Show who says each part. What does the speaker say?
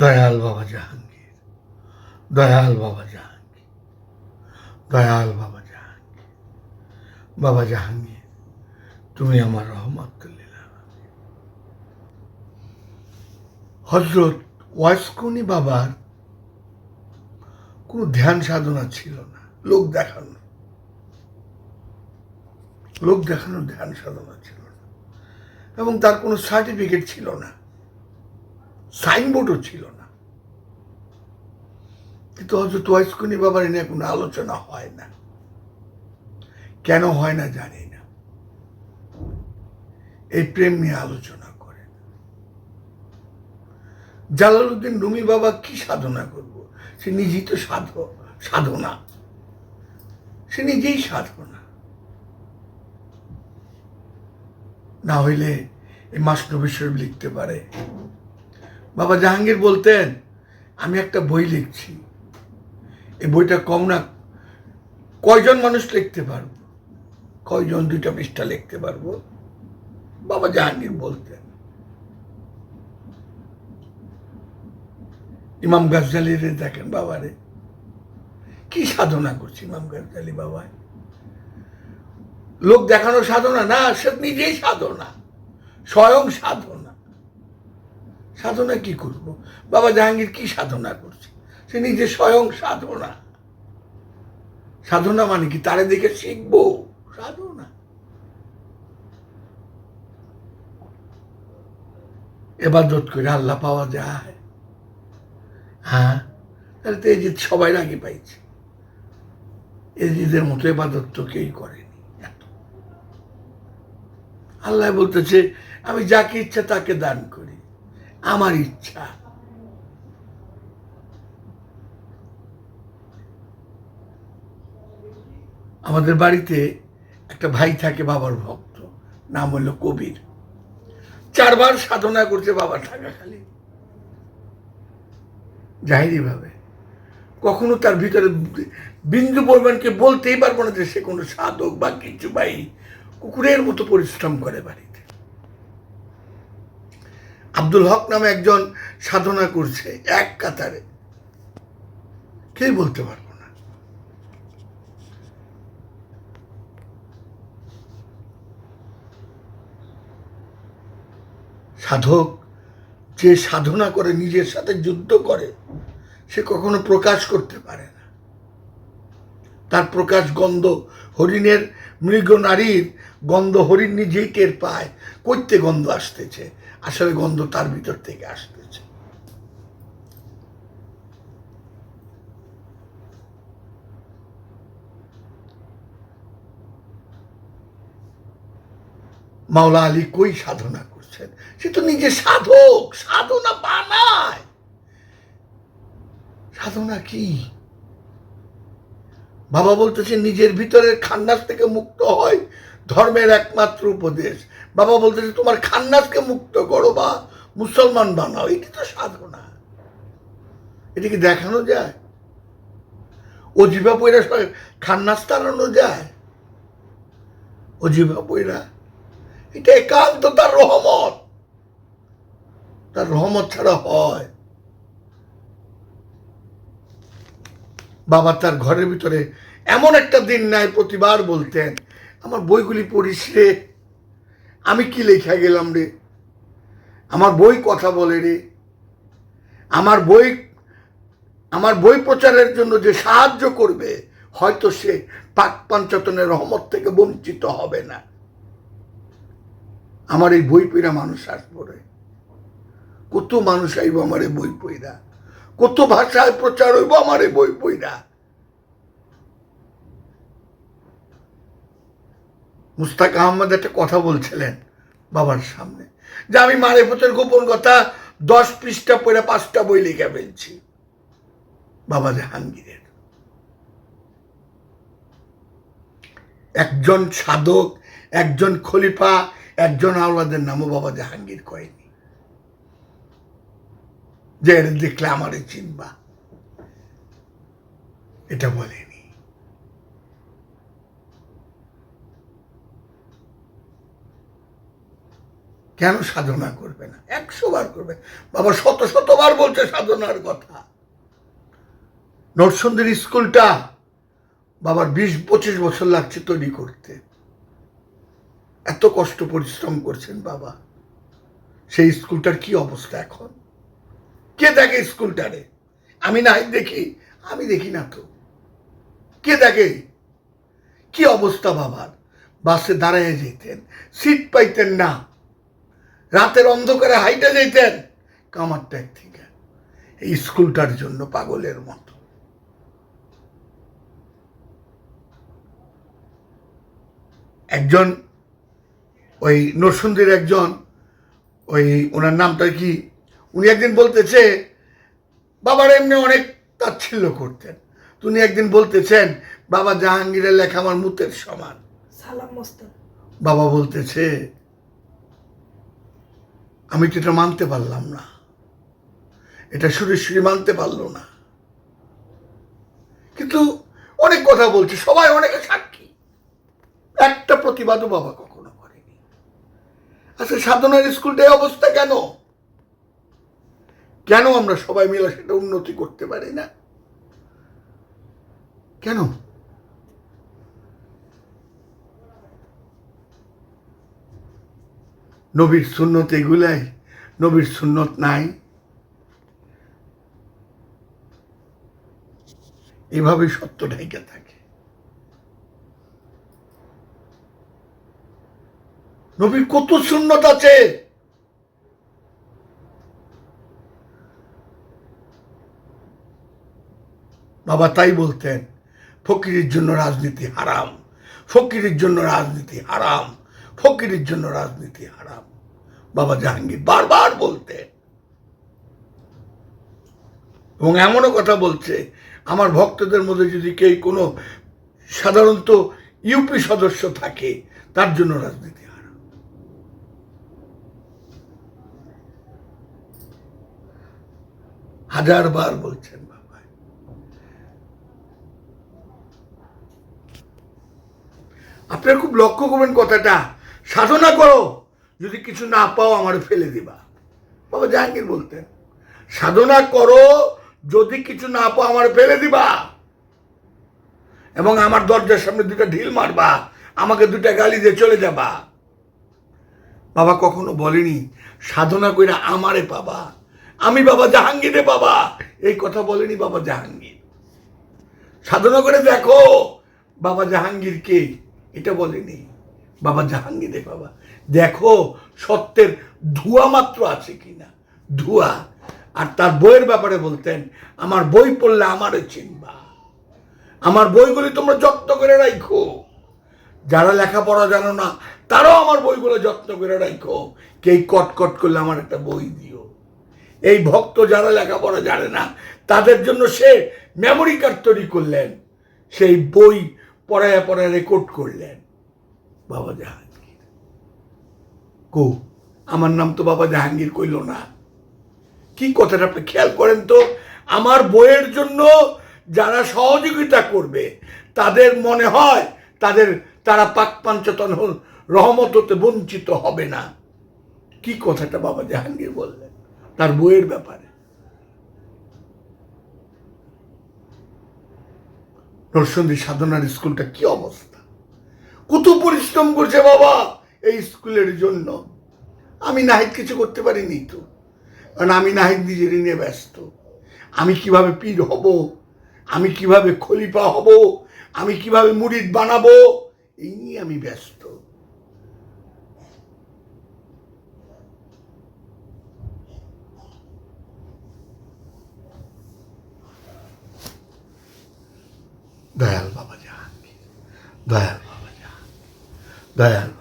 Speaker 1: দয়াল বাবা জাহাঙ্গীর, দয়াল বাবা জাহাঙ্গীর, দয়াল বাবা জাহাঙ্গীর বাবা জাহাঙ্গীর, তুমি আমার রহমতুল্লিল হজরত ওয়াসকনি বাবার কোনো ধ্যান সাধনা ছিল না, লোক দেখানো। লোক দেখানোর ধ্যান সাধনা ছিল না। এবং তার কোনো সার্টিফিকেট ছিল না। সাইনবোর্ডও ছিল না। কিন্তু হয়তো তোয়াইস্কুনি বাবার এ নিয়ে কোনো আলোচনা হয় না। কেন হয় না জানি না। এই প্রেম নিয়ে আলোচনা করে জালালউদ্দিন রুমি বাবা কি সাধনা করব? সে নিজেই তো সাধ, সাধনা। সে নিজেই সাধনা। না হইলে এই মাস্টনবী শরীফ লিখতে পারে। বাবা জাহাঙ্গীর বলতেন, আমি একটা বই লিখছি। এই বইটা কম না, কয়জন মানুষ লিখতে পারব? কয়জন দুইটা পৃষ্ঠা লিখতে পারব? বাবা জাহাঙ্গীর বলতেন। ইমাম গাজ্জালির দেখেন বাবারে কি সাধনা করছে ইমাম গাজ্জালি বাবায় লোক দেখানো সাধনা না, সে নিজেই সাধনা, স্বয়ং সাধনা। সাধনা কি করব? বাবা জাহাঙ্গীর কি সাধনা করছে? সে নিজে স্বয়ং সাধনা। সাধনা মানে কি? তারে দেখে শিখব। সাধনা। এবার এবাদত করে আল্লাহ পাওয়া যায়। হ্যাঁ? তাহলে তো এই জিদ সবাই আগে পাইছে। এই জিদের মতো এবাদত তো কেউই করেনি। আল্লাহ বলতেছে, আমি যাকে ইচ্ছা তাকে দান করি। আমার ইচ্ছা। আমাদের বাড়িতে একটা ভাই থাকে বাবার ভক্ত, নাম হলো কবির। চারবার সাধনা করছে বাবা থাকা খালি। জাহিরি ভাবে কখনো তার ভিতরে বিন্দু পরিমাণকে বলতেই পারব না যে সে কোনো সাধক বা কিছু ভাই কুকুরের মতো পরিশ্রম করে বাড়িতে। আব্দুল হক নামে একজন সাধনা করছে এক কাতারে। কে বলতে পারব না? সাধক যে সাধনা করে, নিজের সাথে যুদ্ধ করে, সে কখনো প্রকাশ করতে পারে না। তার প্রকাশ গন্ধ হরিণের মৃগ নারীর গন্ধ হরিণ নিজেই টের পায়। করতে গন্ধ আসতেছে। আসলে গন্ধ তার ভিতর থেকে আসতেছে। মাওলা আলী কই সাধনা করছেন? সে তো নিজে সাধক, সাধনা বানায়। সাধনা কি? বাবা বলতেছে, নিজের ভিতরের খান্নাস থেকে মুক্ত হয় ধর্মের একমাত্র উপদেশ। বাবা বলতেছে, তোমার খান্নাসকে মুক্ত করো বা মুসলমান বানাও। এটি তো সাধনা। এটিকে দেখানো যায়? অজিবা পয়রা খান্নাস তাড়ানো যায়? অজিবা পয়রা এটা একান্ত তার রহমত। তার রহমত ছাড়া হয়। বাবা তার ঘরের ভিতরে এমন একটা দিন নাই প্রতিবার বলতেন, আমার বইগুলি পড়িস রে, আমি কি লেখা গেলাম রে? আমার বই কথা বলে রে। আমার বই আমার বই প্রচারের জন্য যে সাহায্য করবে, হয়তো সে পাক পাঞ্চতনের রহমত থেকে বঞ্চিত হবে না। আমার এই বই পইরা মানুষ আসব রে। কত মানুষ আইব আমার এই বই পইরা। কত ভাষায় প্রচার হইব, আমার এই বই পইরা। মুস্তাক আহমদ একটা কথা বলছিলেন বাবার সামনে, যে আমি মারে পথের গোপন কথা দশ পৃষ্ঠা পড়ে পাঁচটা বই লিখে ফেলছি, বাবা জাহাঙ্গীরের। একজন সাধক, একজন খলিফা, একজন আওলাদের নামও বাবা জাহাঙ্গীর কয়নি যে এর দেখলে আমারে চিনবা। এটা বলেনি। কেন সাধনা করবে না? একশো বার করবে। বাবা শত শতবার বলছে সাধনার কথা। নরসন্দের স্কুলটা বাবার বিশ, পঁচিশ বছর লাগছে তৈরি করতে। এত কষ্ট, পরিশ্রম করছেন বাবা। সেই স্কুলটার কি অবস্থা এখন? কে দেখে স্কুলটারে? আমি নাই দেখি, আমি দেখি না তো। কে দেখে? কি অবস্থা বাবার? বাসে দাঁড়ায় যেতেন সিট পাইতেন না। রাতের অন্ধকারে হাইটে যেতেন কামার ট্যাগ থেকে। এই স্কুলটার জন্য পাগলের মতো। একজন, ওই নরসুন্দির একজন, ওই ওনার নামটা কি? উনি একদিন বলতেছে বাবার এমনি অনেক তাচ্ছিল্য করতেন। উনি একদিন বলতেছেন বাবা জাহাঙ্গীরের লেখা আমার মুতের সমান।
Speaker 2: সালাম
Speaker 1: বাবা বলতেছে আমি তো এটা মানতে পারলাম না। এটা সুরেশ্বরী মানতে পারল না। কিন্তু অনেক কথা বলছে সবাই অনেকে সাক্ষী। একটা প্রতিবাদও বাবা কখনো করেনি। আচ্ছা সাধনার স্কুলটাই অবস্থা কেন? কেন আমরা সবাই মিলে সেটা উন্নতি করতে পারি না? কেন? নবীর সুন্নত এগুলাই, নবীর সুন্নত নাই। এভাবে সত্য ঢাইকা থাকে। নবীর কত সুন্নত আছে? বাবা তাই বলতেন, ফকিরের জন্য রাজনীতি হারাম, ফকিরের জন্য রাজনীতি হারাম, ফকিরের জন্য রাজনীতি হারাম। বাবা জাহাঙ্গীর বারবার বলতেন। এবং এমনও কথা বলছে, আমার ভক্তদের মধ্যে যদি কেউ কোনো সাধারণত ইউপি সদস্য থাকে, তার জন্য রাজনীতি হারাম। হাজার বার বলছেন বাবা আপনারা খুব লক্ষ্য করবেন কথাটা। সাধনা করো, যদি কিছু না পাও আমার ফেলে দিবা। বাবা জাহাঙ্গীর বলতেন সাধনা করো, যদি কিছু না পাও আমার ফেলে দিবা। এবং আমার দরজার সামনে দুটা ঢিল মারবা, আমাকে দুটা গালি দিয়ে চলে যাবা। বাবা কখনো বলেনি সাধনা কইরা আমারে পাবা। আমি বাবা জাহাঙ্গীরে পাবা। এই কথা বলেনি বাবা জাহাঙ্গীর। সাধনা করে দেখো, বাবা জাহাঙ্গীর কে এটা বলেনি। বাবা জাহাঙ্গীরে বাবা। দেখো, সত্যের ধোঁয়া মাত্র আছে কিনা? ধোঁয়া। আর তার বইয়ের ব্যাপারে বলতেন, আমার বই পড়লে আমারও চিনবা। আমার বইগুলি তোমরা যত্ন করে রাখো যারা লেখাপড়া জানো না, তারাও আমার বইগুলো যত্ন করে রাখো কে কটকট করলে আমার একটা বই দিও। এই ভক্ত যারা লেখাপড়া জানে না, তাদের জন্য সে মেমোরি কার্ড তৈরি করলেন। সেই বই পড়ায় পড়ায় রেকর্ড করলেন বাবা জাহাঙ্গীর। কো, আমার নাম তো বাবা জাহাঙ্গীর কইল না। কি কথাটা আপনি খেয়াল করেন তো? আমার বইয়ের জন্য যারা সহযোগিতা করবে, তাদের মনে হয় তাদের, তারা পাক পাঞ্চতন রহমত হতে বঞ্চিত হবে না। কি কথাটা বাবা জাহাঙ্গীর বললেন? তার বইয়ের ব্যাপারে। নরসন্দী সাধনার স্কুলটা কি অবস্থা? কত পরিশ্রম করছে বাবা এই স্কুলের জন্য। আমি নাহিদ কিছু করতে পারিনি তো। কারণ আমি নাহিদ নিজের নিয়ে ব্যস্ত। আমি কীভাবে পীর হব? আমি কীভাবে খলিফা হব? আমি কীভাবে মুড়িদ বানাবো? এই নিয়ে আমি ব্যস্ত। দয়াল